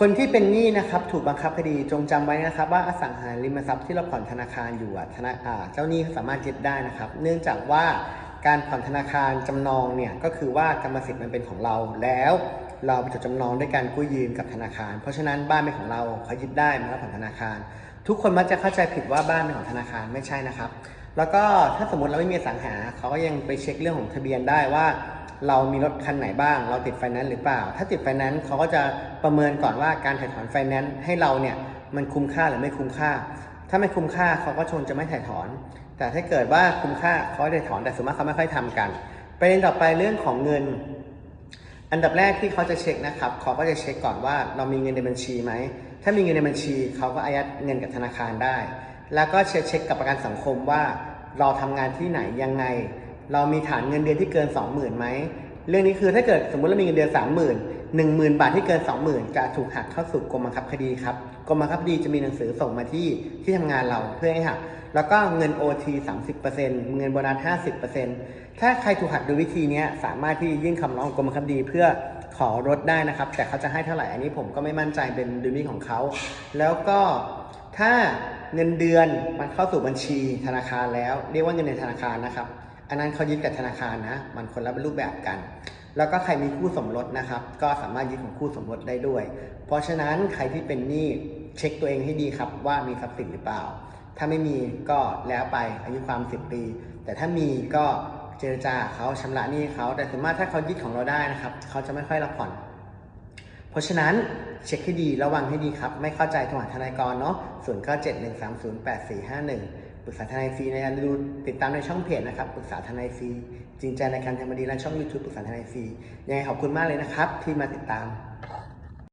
คนที่เป็นหนี้นะครับถูกบังคับคดีจงจำไว้นะครับ ว่าอสังหาริมทรัพย์ที่เราผ่อนธนาคารอยู่ธนาเจ้าหนี้สามารถยึดได้นะครับ เนื่องจากว่าการผ่อนธนาคารจำนองเนี่ยก็คือว่ากรรมสิทธิ์มันเป็นของเราแล้วเราไปจดจำนองด้วยการกู้ยืมกับธนาคาร เพราะฉะนั้นบ้านเป็นของเราเขายึดได้มันก็ผ่อนธนาคาร ทุกคนมักจะเข้าใจผิดว่าบ้านเป็นของธนาคารไม่ใช่นะครับ แล้วก็ถ้าสมมติเราไม่มีสังหาเขาก็ยังไปเช็คเรื่องของทะเบียนได้ว่า เรามีรถคันไหนบ้าง เราติดไฟแนนซ์หรือเปล่า ถ้าติดไฟแนนซ์เขาก็จะประเมินก่อนว่าการถ่ายถอนไฟแนนซ์ให้เราเนี่ยมันคุ้มค่าหรือไม่คุ้มค่า ถ้าไม่คุ้มค่าเขาก็ชนจะไม่ถ่ายถอน แต่ถ้าเกิดว่าคุ้มค่าเขาจะถ่ายถอนแต่ส่วนมากเขาไม่ค่อยทำกันประเด็นต่อไปเรื่องของเงิน อันดับแรกที่เขาจะเช็คนะครับเขาก็จะเช็คก่อนว่าเรามีเงินในบัญชีไหมถ้ามีเงินในบัญชีเขาก็อายัดเงินกับธนาคารได้ แล้วก็เช็คกับประกันสังคมว่าเราทำงานที่ไหนยังไง เรามีฐานเงินเดือนที่เกิน 20,000ไหมเรื่องนี้คือถ้าเกิดสมมติเรามีเงินเดือน30,000 10,000 บาทที่เกิน 20,000 จะถูกหักเข้าสู่กรมบังคับคดีครับกรมบังคับคดีจะมีหนังสือส่งมาที่ที่ทำงานเราเพื่อให้หักแล้วก็เงิน OT 30%เงินโบนัส 50%ถ้าใครถูกหักโดยวิธีนี้สามารถที่ยื่นคำร้องกรมบังคับคดีเพื่อขอลดได้นะครับ แต่เขาจะให้เท่าไหร่อันนี้ผมก็ไม่มั่นใจเป็นดุลพินิจของเขา แล้วก็ถ้าเงินเดือนมันเข้าสู่บัญชีธนาคารแล้ว เรียกว่าเงินในธนาคารนะครับ อันนั้นเขายึดกับธนาคารนะ มันคนละรูปแบบกัน แล้วก็ใครมีคู่สมรสนะครับ ก็สามารถยึดของคู่สมรสได้ด้วย เพราะฉะนั้นใครที่เป็นหนี้เช็คตัวเองให้ดีครับว่ามีทรัพย์สินหรือเปล่า ถ้าไม่มีก็แล้วไปอายุความ 10 ปี แต่ถ้ามีก็เจรจาเขาชำระหนี้เขา แต่ส่วนมากถ้าเขายึดของเราได้นะครับ เขาจะไม่ค่อยรับผ่อน เพราะฉะนั้นเช็คให้ดีระวังให้ดีครับ ไม่เข้าใจโทรหาทนายกรเนาะ0 9 7 1 3 0 8 4 5 1ปดสี่ห้าหนึ่ง ปรึกษาทนายฟรีในะครดูติดตามในช่องเพจนะครับปรึกษาทนายฟรีจริงใจในการทำคดีและช่อง YouTube ปรึกษาทนายฟรียังไงขอบคุณมากเลยนะครับ ที่มาติดตาม